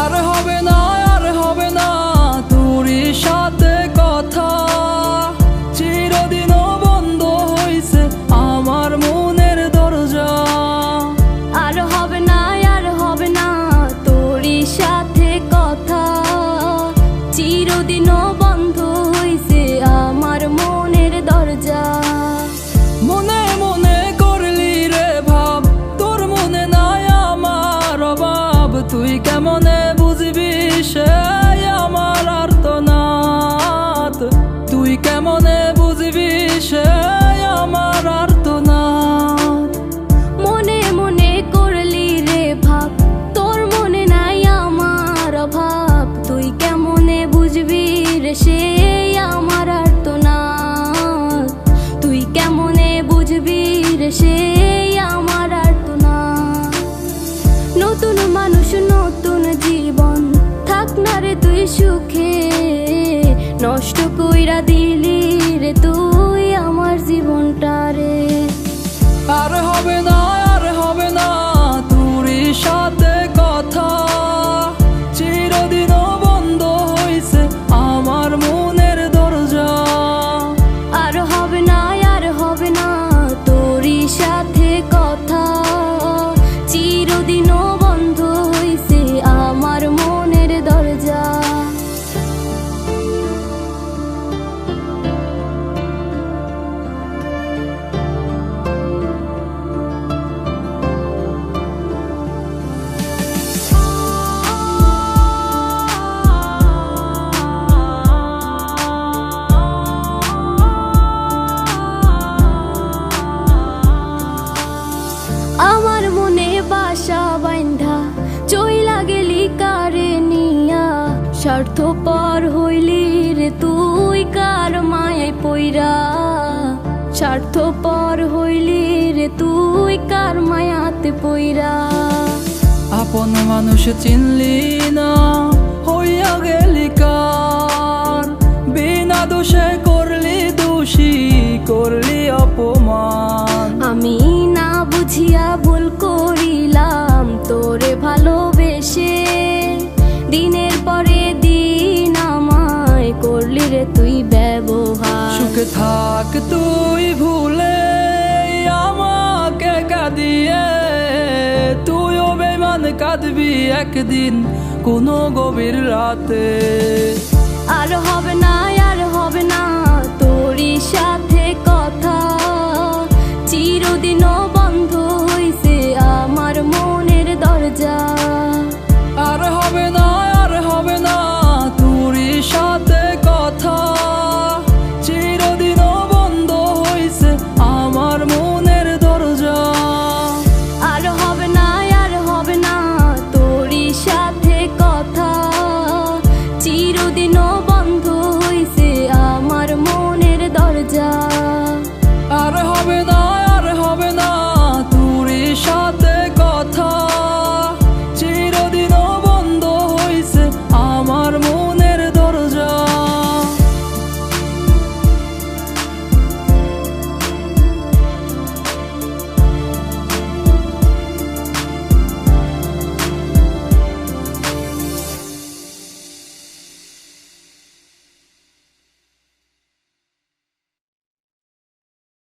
আর হবে না আর হবে না তোরই সাথে কথা। চিরদিনও বন্ধ হইছে আমার মনের দরজা। আর হবে না আর হবে না তোরই সাথে কথা। চিরদিনও বন্ধ হইছে আমার মনের দরজা। মনে মনে করলি রে ভাব তোর মনে নাই আমার অভাব। তুই কেমনে সুখে নষ্ট কইরা দিলি স্বার্থ পর হইলি রে তুই কার মায়াতে পইরা? আপন মানুষ চিনলি না হইয়া গেলি কার? বিনা দোষে করলি দোষী করলি অপমান। আমি না বুঝিয়া ভুল করিলাম তোরে ভালোবেসে দিনের পরে দিন আমায় করলি রে তুই ব্যবহার। সুখে থাক তুই কাঁদবি একদিন কোনো গভীর রাতে। আর হবে না আর হবে না।